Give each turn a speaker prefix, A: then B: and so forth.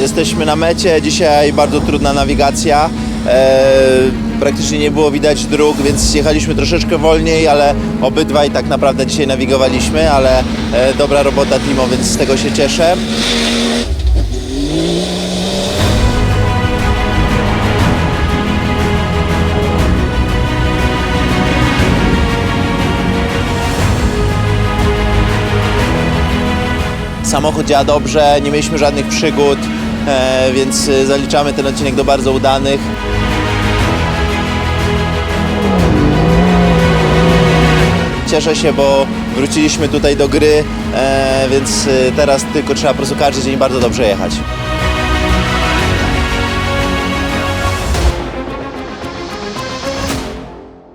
A: Jesteśmy na mecie, dzisiaj bardzo trudna nawigacja. E, praktycznie nie było widać dróg, więc jechaliśmy troszeczkę wolniej, ale obydwaj tak naprawdę dzisiaj nawigowaliśmy, ale e, dobra robota Timo, więc z tego się cieszę. Samochód działa dobrze, nie mieliśmy żadnych przygód, więc e, zaliczamy ten odcinek do bardzo udanych. Cieszę się, bo wróciliśmy tutaj do gry, e, więc e, teraz tylko trzeba po prostu każdy dzień bardzo dobrze jechać.